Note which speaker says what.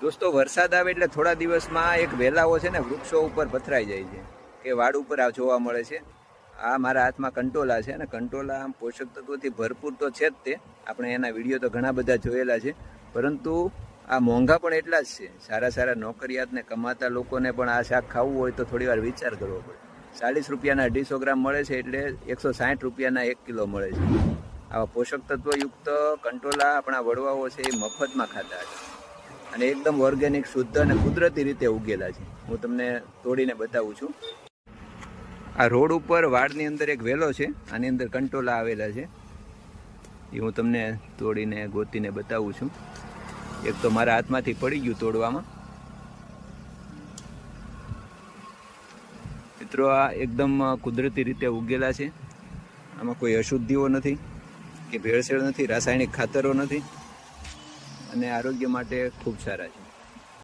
Speaker 1: દોસ્તો, વરસાદ આવે એટલે થોડા દિવસમાં એક વેલાઓ છે ને વૃક્ષો ઉપર પથરાઈ જાય છે, કે વાડ ઉપર આ જોવા મળે છે. આ મારા હાથમાં કંટોલા છે અને કંટોલા આમ પોષક તત્વોથી ભરપૂર તો છે જ તે. આપણે એના વીડિયો તો ઘણા બધા જોયેલા છે. પરંતુ આ મોંઘા પણ એટલા જ છે. સારા સારા નોકરિયાતને કમાતા લોકોને પણ આ શાક ખાવું હોય તો થોડી વાર વિચાર કરવો પડે. ચાલીસ રૂપિયાના અઢીસો ગ્રામ મળે છે એટલે એકસો સાઠ રૂપિયાના એક કિલો મળે છે. આવા પોષક તત્વયુક્ત કંટોલા આપણા વડવાઓ છે એ મફતમાં ખાતા હતા. અને એકદમ ઓર્ગેનિક શુદ્ધ અને કુદરતી રીતે ઉગેલા છે. હું તમને તોડીને બતાવું છું. આ રોડ ઉપર વાડની અંદર એક વેલો છે. આની અંદર કંટોલા આવેલા છે. એ હું તમને તોડીને, ગોતીને બતાવું છું. એક તો મારા હાથમાંથી પડી ગયું તોડવામાં. મિત્રો, આ એકદમ કુદરતી રીતે ઉગેલા છે. આમાં કોઈ અશુદ્ધિઓ નથી, કે ભેળસેળ નથી, રાસાયણિક ખાતરો નથી. અને આરોગ્ય માટે ખૂબ સારા છે.